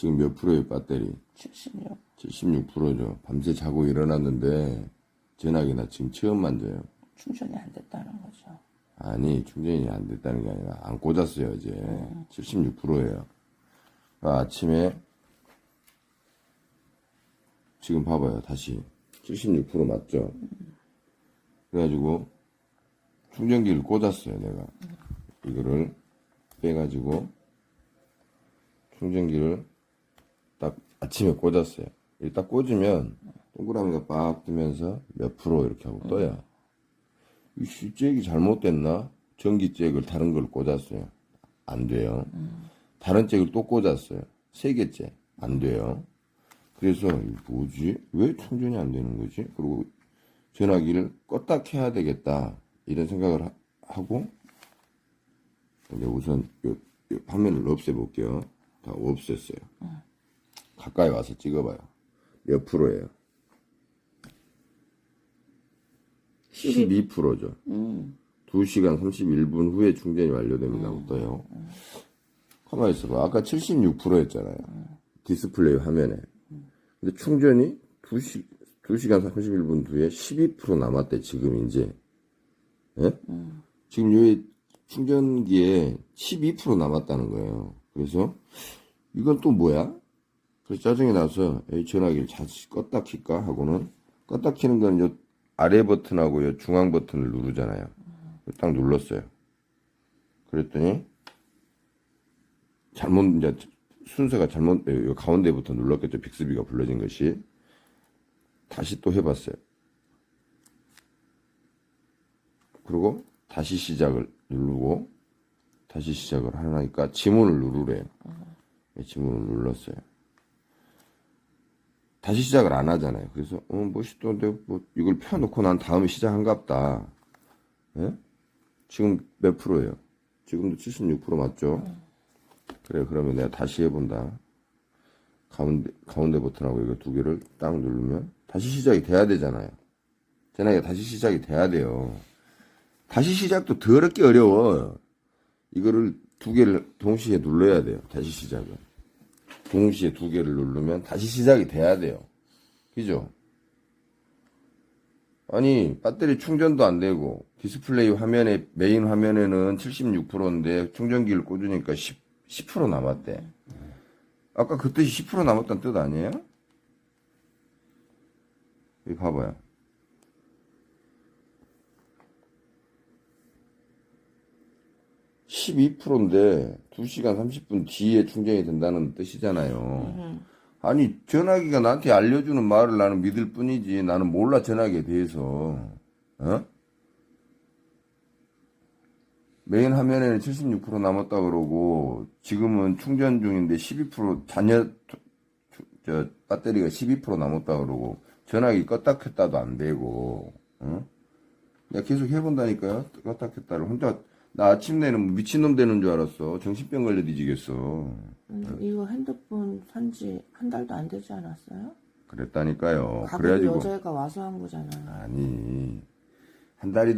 지금 몇 프로예요, 배터리? 76. 76%죠. 밤새 자고 일어났는데, 전화기 나 지금 처음 만져요. 충전이 안 됐다는 거죠. 아니, 충전이 안 됐다는 게 아니라, 안 꽂았어요, 어제. 76%예요. 아침에, 지금 봐봐요, 다시. 76% 맞죠? 그래가지고, 충전기를 꽂았어요, 내가. 이거를 빼가지고, 충전기를 딱 아침에 꽂았어요. 이딱 꽂으면, 동그라미가 빡 뜨면서 몇 프로 이렇게 하고 떠요. 이 잭이 잘못됐나? 전기 잭을 다른 걸 꽂았어요. 안 돼요. 다른 잭을 또 꽂았어요. 세 개째. 안 돼요. 그래서 뭐지? 왜 충전이 안 되는 거지? 그리고 전화기를 껐다 켜야 되겠다. 이런 생각을 하- 하고 이제 우선 요, 요 화면을 없애볼게요. 다 없앴어요. 가까이 와서 찍어봐요. 몇 프로예요? 12%죠. 음. 2시간 31분 후에 충전이 완료됩니다. 떠요. 가만히 있어봐. 아까 76%였잖아요. 디스플레이 화면에. 근데 충전이 2시, 2시간 31분 뒤에 12% 남았대, 지금 이제. 예? 지금 여기 충전기에 12% 남았다는 거예요. 그래서 이건 또 뭐야? 그래서 짜증이 나서 에이, 전화기를 다시 껐다 킬까 하고는 껐다 키는 건 요 아래 버튼하고 요 중앙 버튼을 누르잖아요. 딱 눌렀어요. 그랬더니 잘못 이제 순서가 잘못 요 가운데부터 눌렀겠죠. 빅스비가 불러진 것이 다시 또 해봤어요. 그리고 다시 시작을 누르고 다시 시작을 하니까 지문을 누르래요. 예, 지문을 눌렀어요. 다시 시작을 안 하잖아요. 그래서 어 멋있던데 뭐 이걸 펴놓고 난 다음에 시작한갑다. 예? 지금 몇 프로예요? 지금도 76% 맞죠? 그래 그러면 내가 다시 해본다. 가운데 가운데 버튼하고 이거 두 개를 딱 누르면 다시 시작이 돼야 되잖아요. 전화기가 다시 시작이 돼야 돼요. 다시 시작도 더럽게 어려워. 이거를 두 개를 동시에 눌러야 돼요. 다시 시작을. 동시에 두 개를 누르면 다시 시작이 돼야 돼요. 그죠? 아니, 배터리 충전도 안 되고, 디스플레이 화면에, 메인 화면에는 76%인데, 충전기를 꽂으니까 10, 10% 남았대. 아까 그 뜻이 10% 남았다는 뜻 아니에요? 여기 봐봐요. 12%인데 2시간 30분 뒤에 충전이 된다는 뜻이잖아요. 아니 전화기가 나한테 알려주는 말을 나는 믿을 뿐이지 나는 몰라 전화기에 대해서 어? 메인 화면에는 76% 남았다 그러고 지금은 충전 중인데 12% 잔여 투- 저 배터리가 12% 남았다 그러고 전화기 껐다 켰다도 안 되고 어? 내가 계속 해본다니까요 껐다 켰다를 혼자 나 아침 내는 미친놈 되는 줄 알았어 정신병 걸려 뒤지겠어 음, 이거 핸드폰 산지 한 달도 안 되지 않았어요? 그랬다니까요 그래가지고 여자애가 와서 한 거잖아요. 아니 한 달이